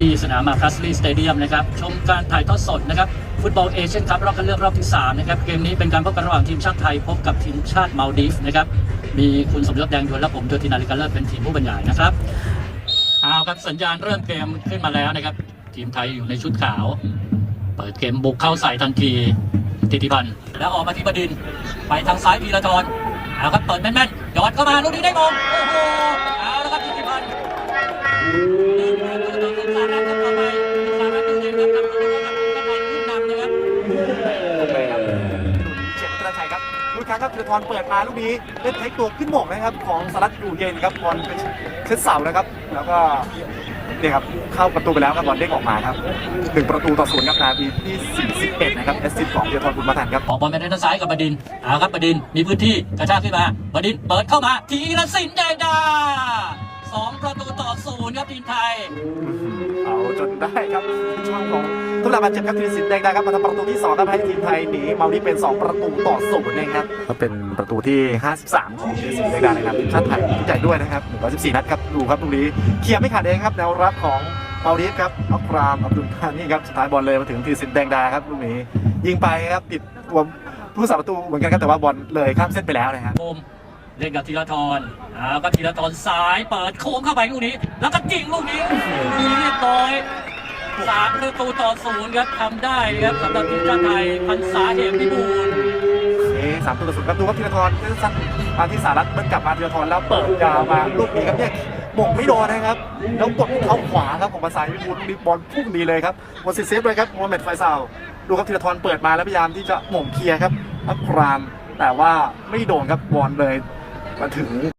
ที่สนามมาคัสลีสเตเดียมนะครับชมการถ่ายทอดสดนะครับฟุตบอลเอเชียนคัพรอบคัดเลือกรอบที่3นะครับเกมนี้เป็นการพบกันระหว่างทีมชาติไทยพบกับทีมชาติมาลดีฟนะครับมีคุณสมยศแดงยวนและผมโจทินาลิกาเลอร์เป็นทีมผู้บรรยายนะครับเอาครับสัญญาณเริ่มเกมขึ้นมาแล้วนะครับ ทีมไทยอยู่ในชุดขาว เปิดเกมบุกเข้าใส่ทันทีติติพันธ์แล้วออกมาที่บดิน ไปทางซ้ายพีระทรเอาครับเปิดแม่นๆยอดเข้ามาลูกนี้ได้มงโอ้โหเอาแล้วครับติติพันธ์ รชัยครับลูกค้าครับธีรทรเปิดมาลูกนี้เล่นเทคตัวขึ้นหม่งนะครับ ของสลัดอยู่เย็นครับบอลไปเซตเสานะครับ แล้วก็เนี่ยครับเข้าประตูไปแล้วครับบอลเด้งออกมาครับหนึ่งประตูต่อศูนย์ครับนาทีที่41นะครับเอสซิสของธีรทรบุญมาทันครับออกบอลไปด้านซ้ายกับบดินเอาครับบดินมีพื้นที่กระชากขึ้นมาบดินเปิดเข้ามาทีละสินแดงดาสองประตูต่อศูนย์ครับทีมไทย จนได้ครับช่วงของทุกหลาบาดเจ็บครับธีรศิลป์แดงดาครับมาทำประตูที่2ทำให้ทีมไทยหนีมาที่เป็น 2 ประตูต่อศูนย์เองครับก็เป็นประตูที่ 53 ของธีรศิลป์แดงดานะครับทีมชาติไทยดีใจด้วยนะครับ114นัดครับดูครับตรงนี้เคลียร์ไม่ขาดเองครับแนวรับของเมาดิฟครับอัครามอับดุลธานี่ครับสุดท้ายบอลเลยมาถึงธีรศิลป์แดงดาครับลูกนี้ยิงไปครับติดตัวผู้สาประตูเหมือนกันครับแต่ว่าบอลเลยข้ามเส้นไปแล้วนะครับ เล่นกับธีรทรเอาครับธีรทรซ้ายเปิดโค้งเข้าไปลูกนี้ แล้วก็ยิงลูกนี้เรียบร้อยสามประตูต่อศูนย์ครับทำได้ครับสำหรับทีมชาติไทยพันษาเหมพิบูลเอ๊สามตัวต่อศูนย์ครับดูครับธีรทรสั้นมาที่สารัตมันกลับมาธีรทรแล้วเปิดยาวมาลูกนี้ครับเนี่ยหม่งไม่โดนนะครับ แล้วกดเท้าขวาครับของภาษาญี่ปุ่นลูกนี้บอลพุ่งดีเลยครับหมดสิทธิ์เซฟเลยครับโมฮัมเหม็ดไฟซาวดูครับธีรทรเปิดมาแล้วพยายามที่จะหม่งเคลียร์ครับอัครามแต่ว่าไม่โดนครับบอลเลย มาถึง